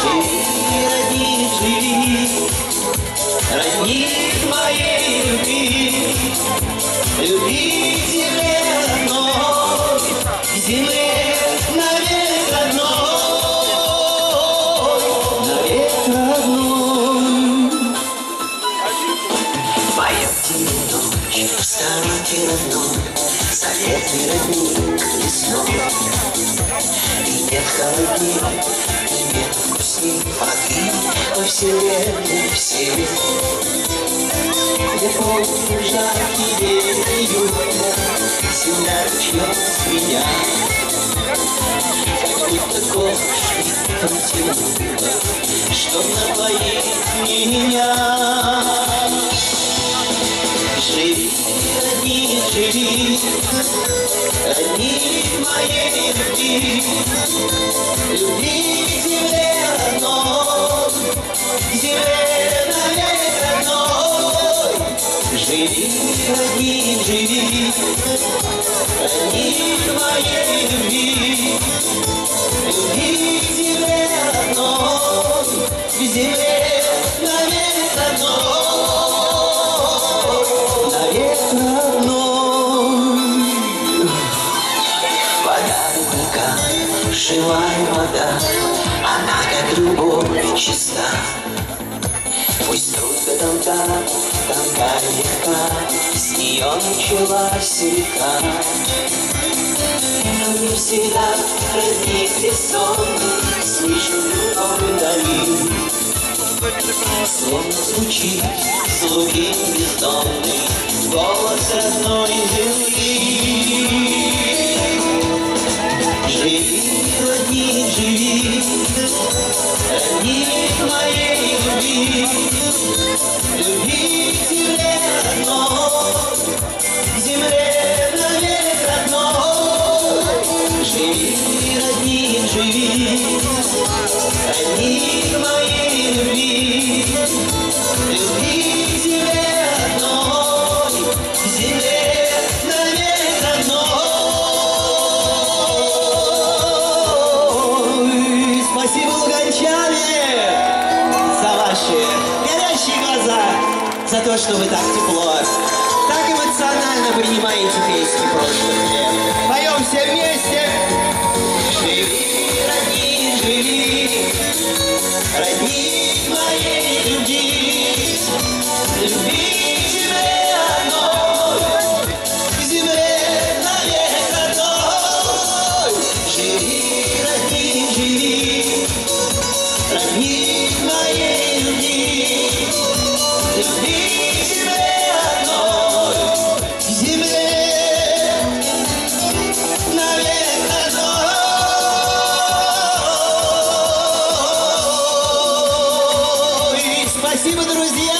Живи, родник, живи, родник моей любви, люби земле родной, земле навек родной, навек родной. Поет темно ночь в сторонке родной, Заветный родник лесной. И нет холодней, и нет вкусней воды Во вселенной всей. Где помню жаркий день июня, Земля ручьем меня, Как будто кошки протянула, Чтоб напоить меня. Живи, родник, живи, родник моей любви, Люби навек родной. Живи, родник, живи, родник моей любви, Люби земле родной, земле навек родной, навек родной. Вода река, живая вода, она как любовь чиста. Пусть трудно там так, и легка, с нее началась река. Но не всегда родник бессонный, слышу любовь дали. Словно звучит слуги бездомный голос родной земли. за то, что вы так тепло, так эмоционально принимаете песни прошлых лет. Поем все вместе! Живи, родни, живи, родни моей любви, любви. Родни моей любви Спасибо, друзья!